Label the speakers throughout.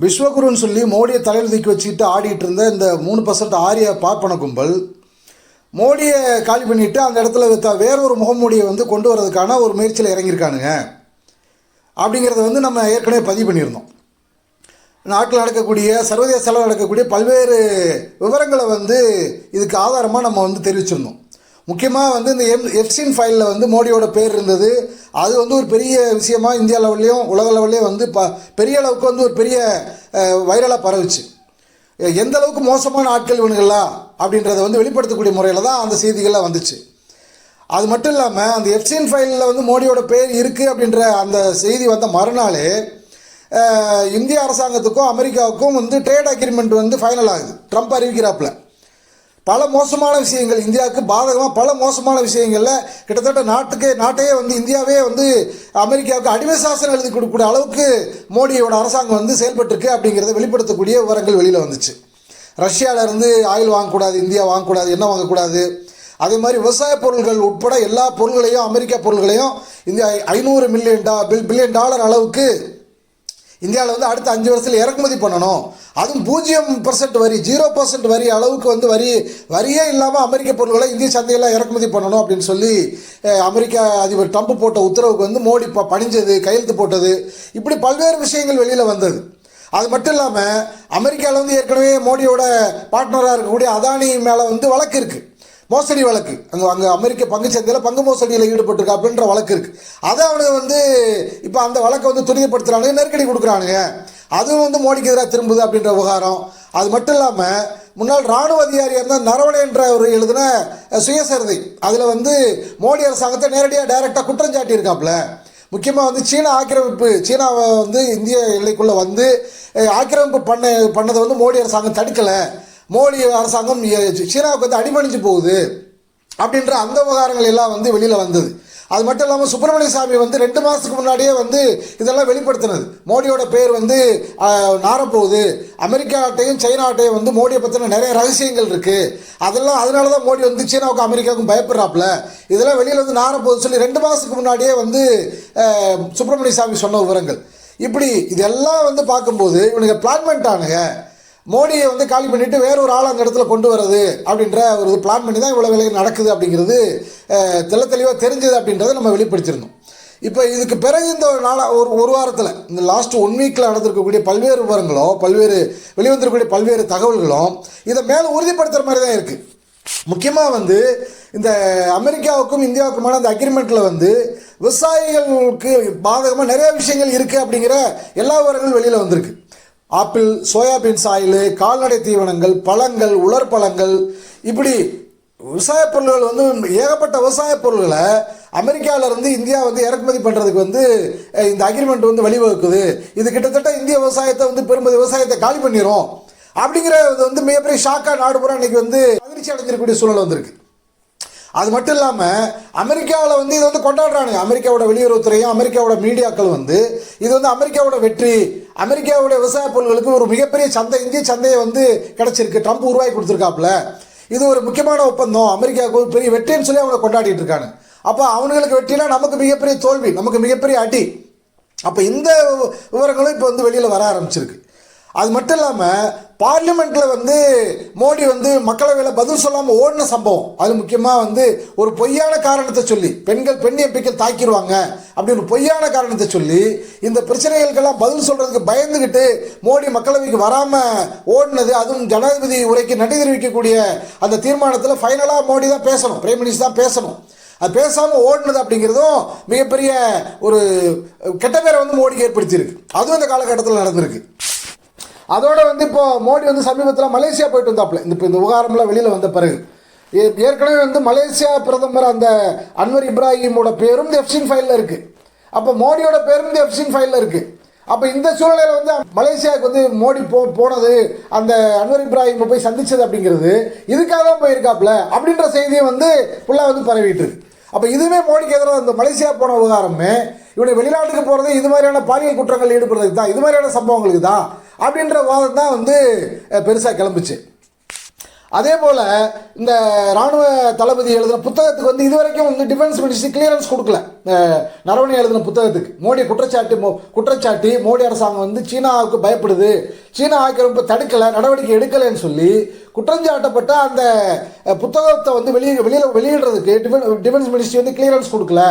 Speaker 1: விஸ்வகுருன்னு சொல்லி மோடியை தலையில் தூக்கி வச்சுக்கிட்டு ஆடிட்டு இருந்த இந்த மூணு பர்சன்ட் ஆரிய பார்ப்பன கும்பல் மோடியை காலி பண்ணிட்டு அந்த இடத்துல த- வேறொரு முகமூடியை வந்து கொண்டு வரதுக்கான ஒரு முயற்சியில் இறங்கியிருக்கானுங்க. அப்படிங்கிறத வந்து நம்ம ஏற்கனவே பதிவு பண்ணியிருந்தோம். நாட்டில் நடக்கக்கூடிய சர்வதேச அளவில் நடக்கக்கூடிய பல்வேறு விவரங்களை வந்து இதுக்கு ஆதாரமாக நம்ம வந்து தெரிவிச்சிருந்தோம். முக்கியமாக வந்து இந்த எம் எஃப்சின் ஃபைலில் வந்து மோடியோட பேர் இருந்தது. அது வந்து ஒரு பெரிய விஷயமா இந்தியா லெவல்லையும் உலக லெவல்லையும் வந்து ப பெரிய அளவுக்கு வந்து ஒரு பெரிய வைரலாக பரவுச்சு. எந்த அளவுக்கு மோசமான ஆட்கள் இவனுங்களா அப்படின்றத வந்து வெளிப்படுத்தக்கூடிய முறையில் தான் அந்த செய்திகள்லாம் வந்துச்சு. அது மட்டும் இல்லாமல் அந்த எஃப்சின் ஃபைலில் வந்து மோடியோட பேர் இருக்குது அப்படின்ற அந்த செய்தி வந்த மறுநாளே இந்திய அரசாங்கத்துக்கும் அமெரிக்காவுக்கும் வந்து ட்ரேட் அக்ரிமெண்ட் வந்து ஃபைனல் ஆகுது. ட்ரம்ப் அறிவிக்கிறாப்புல. பல மோசமான விஷயங்கள். இந்தியாவுக்கு பாதகமாக பல மோசமான விஷயங்களில் கிட்டத்தட்ட நாட்டுக்கு நாட்டையே வந்து இந்தியாவே வந்து அமெரிக்காவுக்கு அடிமை சாசனம் எழுதி கொடுக்கக்கூடிய அளவுக்கு மோடியோட அரசாங்கம் வந்து செயல்பட்டுருக்கு அப்படிங்கிறத வெளிப்படுத்தக்கூடிய விவரங்கள் வெளியில் வந்துச்சு. ரஷ்யாவிலேருந்து இருந்து ஆயில் வாங்கக்கூடாது இந்தியா வாங்கக்கூடாது என்ன வாங்கக்கூடாது. அதே மாதிரி விவசாய பொருள்கள் உட்பட எல்லா பொருள்களையும் அமெரிக்கா பொருள்களையும் இந்தியா ஐநூறு மில்லியன் டா பில் பில்லியன் டாலர் அளவுக்கு இந்தியாவில் வந்து அடுத்த அஞ்சு வருஷத்தில் இறக்குமதி பண்ணணும். அதுவும் பூஜ்ஜியம் பர்சன்ட் வரி ஜீரோ பர்சன்ட் வரி அளவுக்கு வந்து வரி வரியே இல்லாமல் அமெரிக்க பொருட்களை இந்திய சந்தையில் இறக்குமதி பண்ணணும் அப்படின்னு சொல்லி அமெரிக்கா அதிபர் ட்ரம்ப் போட்ட உத்தரவுக்கு வந்து மோடி ப பணிஞ்சது கையெழுத்து போட்டது. இப்படி பல்வேறு விஷயங்கள் வெளியில் வந்தது. அது மட்டும் இல்லாமல் அமெரிக்காவில் வந்து ஏற்கனவே மோடியோட பார்ட்னராக இருக்கக்கூடிய அதானி மேலே வந்து வழக்கு இருக்குது மோசடி வழக்கு. அங்கே அங்கே அமெரிக்க பங்கு சந்தையில் பங்கு மோசடியில் ஈடுபட்டிருக்கா அப்படின்ற வழக்கு இருக்குது அதை அவனுக்கு வந்து இப்போ அந்த வழக்கை வந்து துரிதப்படுத்துகிறானுங்க நெருக்கடி கொடுக்குறானுங்க. அதுவும் வந்து மோடிக்கு எதிராக திரும்புது அப்படின்ற விவகாரம். அது மட்டும் இல்லாமல் முன்னாள் ராணுவ அதிகாரியாக இருந்தால் நரவணை என்ற ஒரு எழுதின சுயசரிதை. அதில் வந்து மோடி அரசாங்கத்தை நேரடியாக டைரெக்டாக குற்றம் சாட்டியிருக்காப்புல. முக்கியமாக வந்து சீனா ஆக்கிரமிப்பு சீனாவை வந்து இந்திய எல்லைக்குள்ளே வந்து ஆக்கிரமிப்பு பண்ண பண்ணதை வந்து மோடி அரசாங்கம் தடுக்கலை. மோடி அரசாங்கம் சீனாவுக்கு வந்து அடிமணிஞ்சு போகுது அப்படின்ற அந்த விவகாரங்கள் எல்லாம் வந்து வெளியில் வந்தது. அது மட்டும் இல்லாமல் சுப்பிரமணிய சாமி வந்து ரெண்டு மாதத்துக்கு முன்னாடியே வந்து இதெல்லாம் வெளிப்படுத்தினது. மோடியோட பேர் வந்து நாரப்போகுது. அமெரிக்காட்டையும் சைனாட்டையும் வந்து மோடியை பற்றின நிறைய ரகசியங்கள் இருக்குது அதெல்லாம் அதனால தான் மோடி வந்து சீனாவுக்கும் அமெரிக்காவுக்கும் பயப்படுறாப்புல. இதெல்லாம் வெளியில் வந்து நாரப்போகுது சொல்லி ரெண்டு மாதத்துக்கு முன்னாடியே வந்து சுப்பிரமணிய சாமி சொன்ன விவரங்கள். இப்படி இதெல்லாம் வந்து பார்க்கும்போது இவனுக்கு பிளான் பண்ணிட்டானுங்க. மோடியை வந்து காலி பண்ணிட்டு வேற ஒரு ஆள் அந்த இடத்துல கொண்டு வர்றது அப்படின்ற ஒரு பிளான் பண்ணி தான் இவ்வளோ வேலைகள் நடக்குது அப்படிங்கிறது தெள்ள தெளிவாக தெரிஞ்சது அப்படின்றத நம்ம வெளிப்படுத்தியிருந்தோம். இப்போ இதுக்கு பிறகு இந்த ஒரு நாளா ஒரு ஒரு வாரத்தில் இந்த லாஸ்ட் ஒன் வீக்கில் நடந்திருக்கக்கூடிய பல்வேறு விவரங்களும் பல்வேறு வெளிவந்திருக்கக்கூடிய பல்வேறு தகவல்களும் இதை மேலே உறுதிப்படுத்துகிற மாதிரி தான் இருக்குது முக்கியமாக வந்து இந்த அமெரிக்காவுக்கும் இந்தியாவுக்குமான அந்த அக்ரிமெண்ட்டில் வந்து விவசாயிகளுக்கு பாதகமாக நிறைய விஷயங்கள் இருக்குது அப்படிங்கிற எல்லா விவரங்களும் வெளியில் வந்திருக்கு. ஆப்பிள் சோயாபீன்ஸ் ஆயில் கால்நடை தீவனங்கள் பழங்கள் உலர் பழங்கள் இப்படி விவசாய பொருள்கள் வந்து ஏகப்பட்ட விவசாய பொருள்களை அமெரிக்காவிலேருந்து இந்தியா வந்து இறக்குமதி பண்ணுறதுக்கு வந்து இந்த அக்ரிமெண்ட் வந்து வழிவகுக்குது. இது கிட்டத்தட்ட இந்திய விவசாயத்தை வந்து பெரும்பது விவசாயத்தை காலி பண்ணிடும் அப்படிங்கிற வந்து மிகப்பெரிய ஷாக்காக நாடு பூரா இன்னைக்கு வந்து அதிர்ச்சி அடைஞ்சிருக்கக்கூடிய சூழல் வந்திருக்கு. அது மட்டும் இல்லாமல் அமெரிக்காவில் வந்து இது வந்து கொண்டாடுறானுங்க. அமெரிக்காவோட வெளியுறவுத்துறையும் அமெரிக்காவோட மீடியாக்கள் வந்து இது வந்து அமெரிக்காவோட வெற்றி அமெரிக்காவோட விவசாய பொருட்களுக்கு ஒரு மிகப்பெரிய சந்தை இந்திய சந்தையை வந்து கிடச்சிருக்கு. ட்ரம்ப் உருவாக்கி கொடுத்துருக்காப்புல. இது ஒரு முக்கியமான ஒப்பந்தம். அமெரிக்காவுக்கு ஒரு பெரிய வெற்றின்னு சொல்லி அவங்க கொண்டாடிட்டு இருக்காங்க. அப்போ அவனுங்களுக்கு வெற்றினா நமக்கு மிகப்பெரிய தோல்வி நமக்கு மிகப்பெரிய அடி. அப்போ இந்த விவரங்களும் இப்போ வந்து வெளியில் வர ஆரம்பிச்சிருக்கு. அது மட்டும் இல்லாமல் பார்லிமெண்ட்டில் வந்து மோடி வந்து மக்களவையில் பதில் சொல்லாமல் ஓடின சம்பவம். அது முக்கியமாக வந்து ஒரு பொய்யான காரணத்தை சொல்லி பெண்கள் பெண் எம்பிக்கள் தாக்கிடுவாங்க அப்படின்னு ஒரு பொய்யான காரணத்தை சொல்லி இந்த பிரச்சனைகளுக்கெல்லாம் பதில் சொல்கிறதுக்கு பயந்துக்கிட்டு மோடி மக்களவைக்கு வராமல் ஓடினது அதுவும் ஜனாதிபதி உரைக்கு நன்றி தெரிவிக்கக்கூடிய அந்த தீர்மானத்தில் ஃபைனலாக மோடி தான் பேசணும் பிரைம் மினிஸ்டர் தான் பேசணும். அது பேசாமல் ஓடினது அப்படிங்கிறதும் மிகப்பெரிய ஒரு கெட்ட பேரை வந்து மோடிக்கு ஏற்படுத்தியிருக்கு. அதுவும் இந்த காலகட்டத்தில் நடந்திருக்கு. அதோட வந்து இப்போ மோடி வந்து சமீபத்தில் மலேசியா போயிட்டு வந்தாப்புல. இந்த இப்போ இந்த விவகாரம்லாம் வெளியில் வந்த பிறகு. ஏ- ஏற்கனவே வந்து மலேசியா பிரதமர் அந்த அன்வர் இப்ராஹிமோட பேரும் இந்த எஃப்சின் ஃபைலில் இருக்குது அப்போ மோடியோட பேரும் இந்த எஃப்சின் ஃபைலில் இருக்குது அப்போ இந்த சூழ்நிலையில் வந்து மலேசியாவுக்கு வந்து மோடி போ போனது அந்த அன்வர் இப்ராஹிம் போய் சந்திச்சது அப்படிங்கிறது இதுக்காக தான் போயிருக்காப்புல அப்படின்ற செய்தியை வந்து ஃபுல்லாக வந்து பரவிட்டு அப்போ இதுவுமே மோடிக்கு எதிராக இந்த மலேசியா போன விவகாரமே இவனை வெளிநாட்டுக்கு போகிறது இது மாதிரியான பாலியல் குற்றங்கள் ஈடுபடுறதுக்கு தான் இது மாதிரியான சம்பவங்களுக்கு தான் அப்படின்ற வாதம் தான் வந்து பெருசாக கிளம்புச்சு. அதே போல் இந்த ராணுவ தளபதி எழுதின புத்தகத்துக்கு வந்து இதுவரைக்கும் வந்து டிஃபென்ஸ் மினிஸ்ட்ரி கிளியரன்ஸ் கொடுக்கல. நரவணி எழுதின புத்தகத்துக்கு. மோடி குற்றச்சாட்டு மோ குற்றச்சாட்டி மோடி அரசாங்கம் வந்து சீனாவுக்கு பயப்படுது. சீனா ஆக்கிரமிப்பு தடுக்கலை நடவடிக்கை எடுக்கலைன்னு சொல்லி குற்றஞ்சாட்டப்பட்ட அந்த புத்தகத்தை வந்து வெளியே வெளியில் வெளியிடுறதுக்கு டிஃபென் டிஃபென்ஸ் மினிஸ்ட்ரி வந்து கிளியரன்ஸ் கொடுக்கல.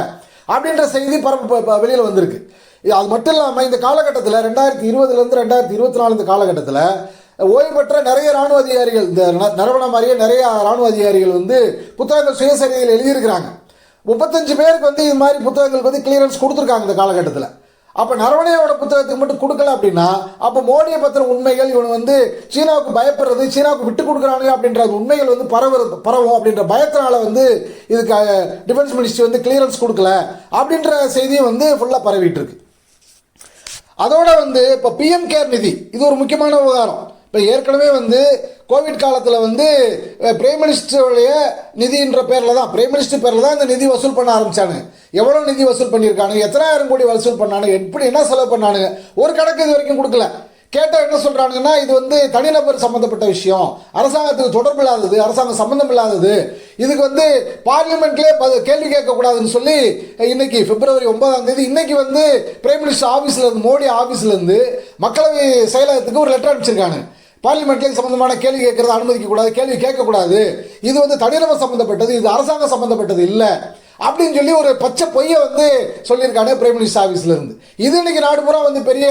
Speaker 1: அப்படின்ற செய்தி பரப்பு வெளியில் வந்திருக்கு. அது மட்டும் இல்லாமல் இந்த காலகட்டத்தில் ரெண்டாயிரத்தி இருபதுலேருந்து ரெண்டாயிரத்தி இருபத்தி நாலு இந்த காலகட்டத்தில் ஓய்வு பெற்ற நிறைய ராணுவ அதிகாரிகள் இந்த நரவண மாதிரியே நிறைய ராணுவ அதிகாரிகள் வந்து புத்தகங்கள் சுயசரிதையில் எழுதியிருக்கிறாங்க. முப்பத்தஞ்சு பேருக்கு வந்து இது மாதிரி புத்தகங்களுக்கு வந்து கிளியரன்ஸ் கொடுத்துருக்காங்க இந்த காலகட்டத்தில். அப்போ நரவணையோட புத்தகத்துக்கு மட்டும் கொடுக்கல அப்படின்னா அப்போ மோடியை பற்றின உண்மைகள் இவன் வந்து சீனாவுக்கு பயப்படுறது சீனாவுக்கு விட்டு கொடுக்குறானுங்க அப்படின்ற உண்மைகள் வந்து பரவு பரவும் அப்படின்ற பயத்தினால வந்து இதுக்கு டிஃபென்ஸ் மினிஸ்ட்ரி வந்து கிளியரன்ஸ் கொடுக்கல அப்படின்ற செய்தியும் வந்து ஃபுல்லாக பரவிட்டு இருக்கு. அதோட வந்து இப்போ பிஎம் கேர் நிதி இது ஒரு முக்கியமான விவகாரம் இப்போ ஏற்கனவே வந்து கோவிட் காலத்தில் வந்து பிரைம் மினிஸ்டருடைய நிதின்ற பேரில் தான் பிரைம் மினிஸ்டர் பேரில் தான் இந்த நிதி வசூல் பண்ண ஆரம்பித்தாங்க எவ்வளோ நிதி வசூல் பண்ணியிருக்காங்க எத்தனாயிரம் கோடி வசூல் பண்ணானுங்க? எப்படி என்ன செலவு பண்ணானுங்க? ஒரு கணக்கு இது வரைக்கும் கொடுக்கல. கேட்டால் என்ன சொல்கிறாங்கன்னா இது வந்து தனிநபர் சம்மந்தப்பட்ட விஷயம். அரசாங்கத்துக்கு தொடர்பு இல்லாதது அரசாங்கம் சம்மந்தம் இல்லாதது. இதுக்கு வந்து பார்லிமெண்ட்லேயே கேள்வி கேட்கக்கூடாதுன்னு சொல்லி இன்னைக்கு பிப்ரவரி ஒன்பதாம் தேதி இன்னைக்கு வந்து பிரைம் மினிஸ்டர் ஆஃபீஸ்லேருந்து மோடி ஆஃபீஸ்லேருந்து மக்களவை செயலகத்துக்கு ஒரு லெட்டர் அனுப்பிச்சிருக்காங்க. பார்லிமெண்ட்லேயே சம்மந்தமான கேள்வி கேட்குறத அனுமதிக்கக்கூடாது கேள்வி கேட்கக்கூடாது. இது வந்து தனிநபர் சம்மந்தப்பட்டது இது அரசாங்கம் சம்மந்தப்பட்டது இல்லை. அப்படின்னு சொல்லி ஒரு பச்சை பொய்யை வந்து சொல்லியிருக்காங்க பிரைம் மினிஸ்டர் ஆஃபீஸ்ல இருந்து. இது இன்னைக்கு நாடு பூரா வந்து பெரிய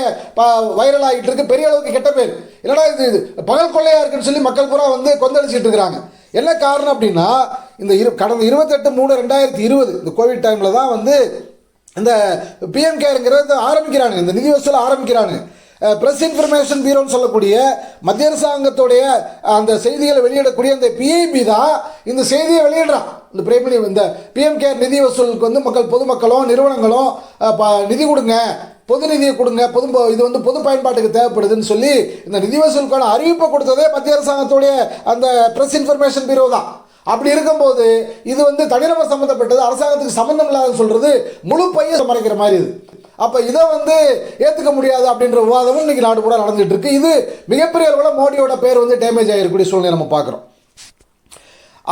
Speaker 1: வைரல் ஆகிட்டு இருக்கு. பெரிய அளவுக்கு கெட்ட பேர். என்னடா இது இது? பகல் கொள்ளையாக இருக்குன்னு சொல்லி மக்கள் பூரா வந்து கொந்தளிச்சிட்டு இருக்கிறாங்க. என்ன காரணம் அப்படின்னா இந்த இரு கடந்த இருபத்தெட்டு மூணு ரெண்டாயிரத்தி இருபது இந்த கோவிட் டைமில் தான் வந்து இந்த பிஎம் கேருங்கிறத ஆரம்பிக்கிறானுங்க. இந்த நிதி வசூல் ஆரம்பிக்கிறானுங்க. ப்ரெஸ் இன்ஃபர்மேஷன் பீரோன்னு சொல்லக்கூடிய மத்திய அரசாங்கத்துடைய அந்த செய்திகளை வெளியிடக்கூடிய அந்த பிஐபி தான் இந்த செய்தியை வெளியிடுறான். இந்த பிரைமரி இந்த பிஎம் கேர் நிதி வசூலுக்கு வந்து மக்கள் பொதுமக்களும் நிறுவனங்களும் ப- நிதி கொடுங்க பொது நிதியை கொடுங்க பொது இது வந்து பொது பயன்பாட்டுக்கு தேவைப்படுதுன்னு சொல்லி இந்த நிதி வசூலுக்கான அறிவிப்பை கொடுத்ததே மத்திய அரசாங்கத்துடைய அந்த ப்ரெஸ் இன்ஃபர்மேஷன் பியூரோ தான். அப்படி இருக்கும்போது இது வந்து தனிநபர் சம்மந்தப்பட்டது அரசாங்கத்துக்கு சம்மந்தம் இல்லாத சொல்றது முழு பையன் மறைக்கிற மாதிரி இது. அப்போ இதை வந்து ஏற்றுக்க முடியாது அப்படின்ற விவாதமும் இன்னைக்கு நாடு கூட நடந்துகிட்டு இருக்கு இது மிகப்பெரிய அளவில் மோடியோட பேர் வந்து டேமேஜ் ஆகிருக்கக்கூடிய சூழ்நிலை நம்ம பார்க்குறோம்.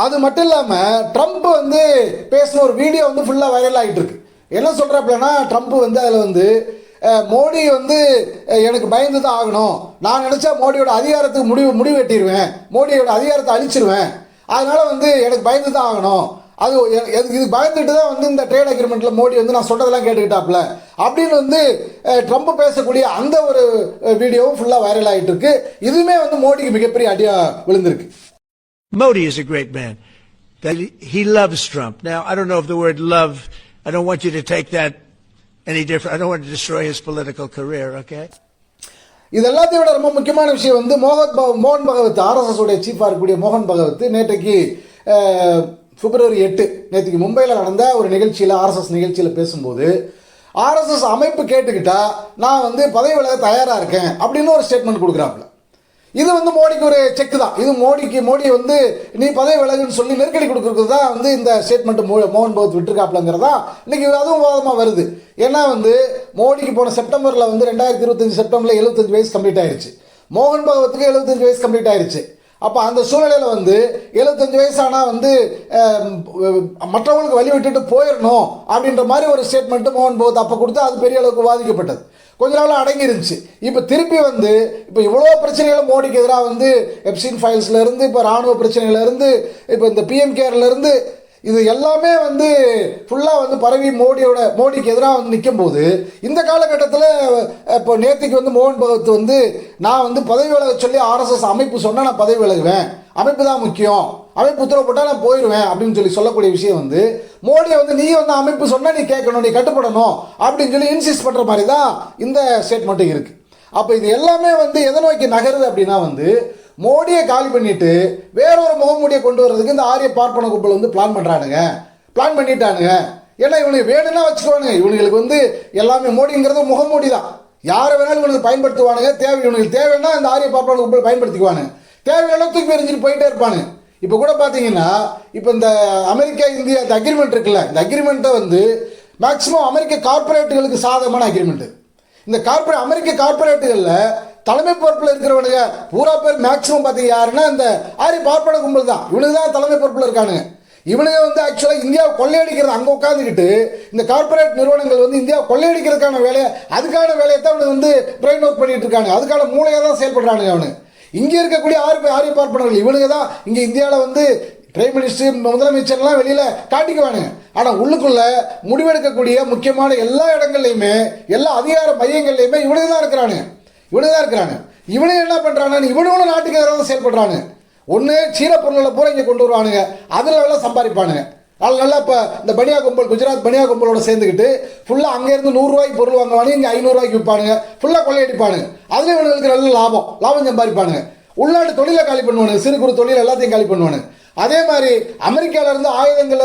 Speaker 1: அது மட்டும் இல்லாமல் ட்ரம்ப் வந்து பேசின ஒரு வீடியோ வந்து ஃபுல்லாக வைரல் ஆகிட்டு இருக்கு என்ன சொல்கிறாப்புலன்னா ட்ரம்ப் வந்து அதில் வந்து மோடி வந்து எனக்கு பயந்து தான் ஆகணும். நான் நினச்சா மோடியோட அதிகாரத்துக்கு முடிவு முடிவெட்டிடுவேன் மோடியோட அதிகாரத்தை அழிச்சிருவேன். அதனால் வந்து எனக்கு பயந்து தான் ஆகணும். அது எ- எ- இது பயந்துட்டு தான் வந்து இந்த ட்ரேட் அக்ரிமெண்ட்ல மோடி வந்து நான் சொல்றதெல்லாம் கேட்டுக்கிட்டாப்ல அப்படின்னு வந்து ட்ரம்ப் பேசக்கூடிய அந்த ஒரு வீடியோவும் ஃபுல்லாக வைரல் ஆகிட்டு இருக்கு இதுவுமே வந்து மோடிக்கு மிகப்பெரிய அடியா விழுந்திருக்கு
Speaker 2: Modi is a great man. That he- loves Trump. Now, I don't know if the word love, I don't want you to take that any different. I don't want to destroy his political career, okay?
Speaker 1: இது எல்லாத்தையும் விட ரொம்ப முக்கியமான விஷயம் வந்து மோகன் மோகன் பகவத் RSS உடைய சீஃபாக இருக்கக்கூடிய மோகன் பகவத் நேற்றைக்கு பிப்ரவரி எட்டு நேற்றுக்கு மும்பையில் நடந்த ஒரு நிகழ்ச்சியில் ஆர்எஸ்எஸ் நிகழ்ச்சியில் பேசும்போது ஆர்எஸ்எஸ் அமைப்பு கேட்டுக்கிட்டா நான் வந்து பதவி விலக தயாராக இருக்கேன் அப்படின்னு ஒரு ஸ்டேட்மெண்ட் கொடுக்குறாப்புல. இது வந்து மோடிக்கு ஒரு செக் தான். இது மோடிக்கு மோடி வந்து நீ பதவி விலகுன்னு சொல்லி நெருக்கடி கொடுக்குறது தான் வந்து இந்த ஸ்டேட்மெண்ட் மோ மோகன் பகவத் விட்டுருக்காப்லங்கிறதா இன்னைக்கு அதுவும் வாதமாக வருது. ஏன்னா வந்து மோடிக்கு போன செப்டம்பரில் வந்து ரெண்டாயிரத்தி இருபத்தஞ்சு செப்டம்பரில் எழுபத்தஞ்சு வயசு கம்ப்ளீட் ஆயிடுச்சு மோகன் பகவத்துக்கு எழுபத்தஞ்சு வயசு கம்ப்ளீட் ஆயிடுச்சு அப்போ அந்த சூழ்நிலையில் வந்து எழுபத்தஞ்சு வயசானால் வந்து மற்றவங்களுக்கு வழி விட்டுட்டு போயிடணும் அப்படின்ற மாதிரி ஒரு ஸ்டேட்மெண்ட்டு மோகன் பகவத் அப்போ கொடுத்து அது பெரிய அளவுக்கு வாதிக்கப்பட்டது கொஞ்ச நாள் அடங்கி இருந்துச்சு. இப்போ திருப்பி வந்து இப்போ இவ்வளோ பிரச்சனைகளும் மோடிக்கு எதிராக வந்து எப்சின் ஃபைல்ஸ்லேருந்து இப்போ ராணுவ பிரச்சனையிலேருந்து இப்போ இந்த பிஎம் இது எல்லாமே வந்து ஃபுல்லாக வந்து பரவி மோடியோட மோடிக்கு எதிராக வந்து நிற்கும் போது இந்த காலகட்டத்தில் இப்போ நேத்திக்கு வந்து மோகன் பகவத் வந்து நான் வந்து பதவி விலக சொல்லி ஆர்எஸ்எஸ் அமைப்பு சொன்னால் நான் பதவி விலகுவேன். அமைப்பு தான் முக்கியம். அமைப்பு உத்தரவு போட்டால் நான் போயிடுவேன் அப்படின்னு சொல்லி சொல்லக்கூடிய விஷயம் வந்து மோடியை வந்து நீ வந்து அமைப்பு சொன்னால் நீ கேட்கணும் நீ கட்டுப்படணும் அப்படின்னு சொல்லி இன்சிஸ்ட் பண்ணுற மாதிரி தான் இந்த ஸ்டேட்மெண்ட்டும் இருக்குது அப்போ இது எல்லாமே வந்து எதை நோக்கி நகருது அப்படின்னா வந்து மோடியை காலி பண்ணிட்டு வேறொரு முகமூடியை கொண்டு வர்றதுக்கு இந்த ஆரிய பார்ப்பன கும்பல் வந்து பிளான் பண்ணுறானுங்க பிளான் பண்ணிட்டானுங்க. ஏன்னா இவனுக்கு வேணும்னா வச்சுக்கோனுங்க இவனுங்களுக்கு வந்து எல்லாமே மோடிங்கிறது முகமூடி தான். யாரை வேணாலும் இவனுக்கு பயன்படுத்துவானுங்க. தேவை இவனுக்கு தேவைன்னா இந்த ஆரிய பார்ப்பன கும்பல் பயன்படுத்திக்குவானுங்க. தேவையான தூக்கி எறிஞ்சிட்டு போயிட்டே இருப்பானு இப்போ கூட பார்த்தீங்கன்னா இப்போ இந்த அமெரிக்கா இந்தியா இந்த அக்ரிமெண்ட் இருக்குல்ல இந்த அக்ரிமெண்ட்டை வந்து மேக்ஸிமம் அமெரிக்க கார்ப்பரேட்டுகளுக்கு சாதகமான அக்ரிமெண்ட்டு இந்த கார்பரேட் அமெரிக்க கார்பரேட்டுகளில் தலைமை பொறுப்பில் இருக்கிறவனுங்க பூரா பேர் மேக்சிமம் பார்த்தீங்க யாருன்னா இந்த ஆரி பார்ப்பன கும்பல் தான். இவனுக்கு தான் தலைமை பொறுப்பில் இருக்கானுங்க. இவனுங்க வந்து ஆக்சுவலாக இந்தியாவை கொள்ளையடிக்கிறது அங்கே உட்காந்துக்கிட்டு இந்த கார்ப்பரேட் நிறுவனங்கள் வந்து இந்தியாவை கொள்ளையடிக்கிறதுக்கான வேலையை அதுக்கான வேலையை தான் அவனுக்கு வந்து பிரெயின் ஒர்க் பண்ணிட்டு இருக்காங்க. அதுக்கான மூளையாக தான் செயல்படுறானுங்க அவனு. இங்கே இருக்கக்கூடிய ஆறு ஆரிய பார்ப்பனர்கள் இவனுங்க தான் இங்கே இந்தியாவில் வந்து பிரைம் மினிஸ்டர் முதலமைச்சர்லாம் வெளியில் காட்டிக்குவானுங்க. ஆனால் உள்ளுக்குள்ள முடிவெடுக்கக்கூடிய முக்கியமான எல்லா இடங்கள்லையுமே எல்லா அதிகார மையங்கள்லையுமே இவனே தான் இருக்கிறானு இவனே தான் இருக்கிறானு இவனே என்ன பண்ணுறானு இவனோட நாட்டுக்கு எதிராக செயல்படுறானு ஒன்று சீன பொருள்களை பூரா இங்கே கொண்டு வருவானுங்க. அதில் நல்லா சம்பாதிப்பானுங்க. அதில் நல்லா இப்போ இந்த பனியா கும்பல் குஜராத் பனியா கும்பலோட சேர்ந்துக்கிட்டு ஃபுல்லாக அங்கேருந்து நூறுரூவாய்க்கு பொருள் வாங்குவானுங்க இங்கே ஐநூறுரூவாய்க்கு விற்பானுங்க. ஃபுல்லாக கொள்ளையடிப்பானுங்க. அதில் இவனுங்களுக்கு நல்ல லாபம். லாபம் சம்பாதிப்பானுங்க. உள்நாட்டு தொழிலை காலி பண்ணுவானுங்க. சிறு குறு தொழில் எல்லாத்தையும் காலி பண்ணுவானுங்க. அதே மாதிரி அமெரிக்காவிலேருந்து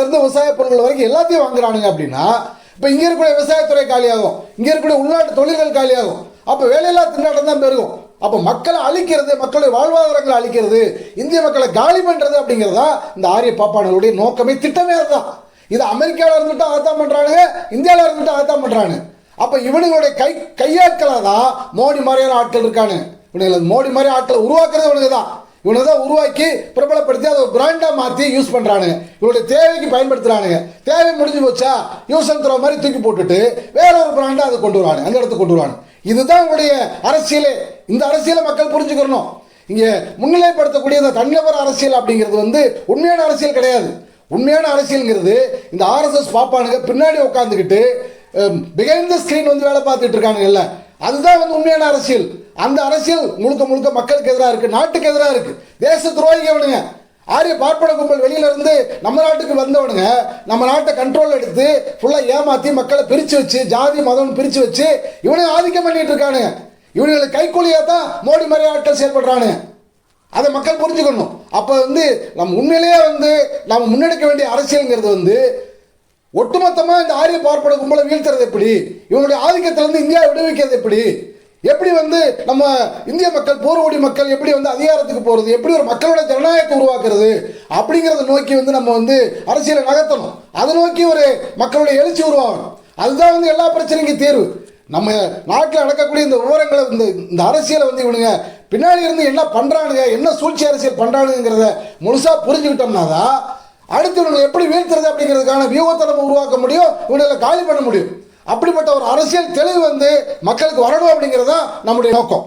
Speaker 1: இருந்து விவசாய பொருட்கள் வரைக்கும் எல்லாத்தையும் வாங்குறானுங்க அப்படின்னா இப்போ இங்கே இருக்கக்கூடிய விவசாயத்துறை காலியாகும். இங்கே இருக்கக்கூடிய உள்நாட்டு தொழில்கள் காலியாகும். அப்போ வேலையில்லா திண்டாட்டம் தான் பெருகும். அப்போ மக்களை அழிக்கிறது மக்களுடைய வாழ்வாதாரங்களை அழிக்கிறது இந்திய மக்களை காலி பண்ணுறது அப்படிங்கிறதா இந்த ஆரிய பாப்பானுடைய நோக்கமே திட்டமே அதுதான். இது அமெரிக்காவில் இருந்துட்டு அதான் பண்ணுறானுங்க இந்தியாவில் இருந்துட்டு அதான் பண்ணுறாங்க அப்போ இவனுங்களுடைய கை கையாட்களாக தான் மோடி மாதிரியான ஆட்கள் இருக்கானு. இவனுங்களை மோடி மாதிரி ஆட்களை உருவாக்குறது இவனுக்கு தான் இவனை தான் உருவாக்கி பிரபலப்படுத்தி அதை பிராண்டாக மாற்றி யூஸ் பண்ணுறானுங்க இவனுடைய தேவைக்கு பயன்படுத்துகிறானுங்க தேவை முடிஞ்சு போச்சா யூஸ் அண்ட் த்ரோ மாதிரி தூக்கி போட்டுட்டு வேற ஒரு பிராண்டை அதை கொண்டு வருவானு அந்த இடத்துக்கு கொண்டு வருவானு இதுதான் உங்களுடைய அரசியலே. இந்த அரசியலை மக்கள் புரிஞ்சுக்கிறணும் இங்கே முன்னிலைப்படுத்தக்கூடிய இந்த தனிநபர் அரசியல் அப்படிங்கிறது வந்து உண்மையான அரசியல் கிடையாது. உண்மையான அரசியல்ங்கிறது இந்த ஆர்எஸ்எஸ் பாப்பானுங்க பின்னாடி உட்காந்துக்கிட்டு பிகைண்ட் த ஸ்க்ரீன் வந்து வேலை பார்த்துட்டு இருக்கானுங்கல்ல அதுதான் வந்து உண்மையான அரசியல். அந்த அரசியல் முழுக்க முழுக்க மக்களுக்கு எதிராக இருக்கு நாட்டுக்கு எதிராக இருக்கு. தேச துரோகிங்க அவனுங்க ஆரிய பார்ப்பன கும்பல் வெளியில இருந்து நம்ம நாட்டுக்கு வந்தவனுங்க நம்ம நாட்டை கண்ட்ரோல் எடுத்து ஃபுல்லா ஏமாத்தி மக்களை பிரிச்சு வச்சு ஜாதி மதம் பிரிச்சு வச்சு இவனுங்க ஆதிக்கம் பண்ணிட்டு இருக்கானுங்க. இவனுங்களுக்கு கைக்கூலியா தான் மோடி மாதிரி ஆட்கள் செயல்படுறானுங்க. அதை மக்கள் புரிஞ்சுக்கணும். அப்போ வந்து நம்ம உண்மையிலேயே வந்து நம்ம முன்னெடுக்க வேண்டிய அரசியலுங்கிறது வந்து ஒட்டுமொத்தமாக இந்த ஆரிய பார்ப்பன கும்பலை வீழ்த்துறது எப்படி? இவங்களுடைய ஆதிக்கத்திலிருந்து இந்தியா விடுவிக்கிறது எப்படி? எப்படி வந்து நம்ம இந்திய மக்கள் போர்வடி மக்கள் எப்படி வந்து அதிகாரத்துக்கு போகிறது எப்படி ஒரு மக்களோட ஜனநாயகத்தை உருவாக்குறது? அப்படிங்கிறத நோக்கி வந்து நம்ம வந்து அரசியலை நகர்த்தணும். அதை நோக்கி ஒரு மக்களுடைய எழுச்சி உருவாகணும். அதுதான் வந்து எல்லா பிரச்சனைக்கும் தீர்வு. நம்ம நாட்டில் நடக்கக்கூடிய இந்த விவரங்களை இந்த இந்த அரசியலை வந்து இவனுங்க பின்னாடி இருந்து என்ன பண்ணுறானுங்க என்ன சூழ்ச்சி அரசியல் பண்ணுறானுங்கிறத முழுசாக புரிஞ்சுக்கிட்டோம்னா தான் அடுத்து இவங்களை எப்படி வீழ்த்துறது அப்படிங்கிறதுக்கான வியூகத்தை நம்ம உருவாக்க முடியும்? இவங்களை காலி பண்ண முடியும். அப்படிப்பட்ட ஒரு அரசியல் தெளிவு வந்து மக்களுக்கு வரணும் அப்படிங்கிறது தான் நம்முடைய நோக்கம்.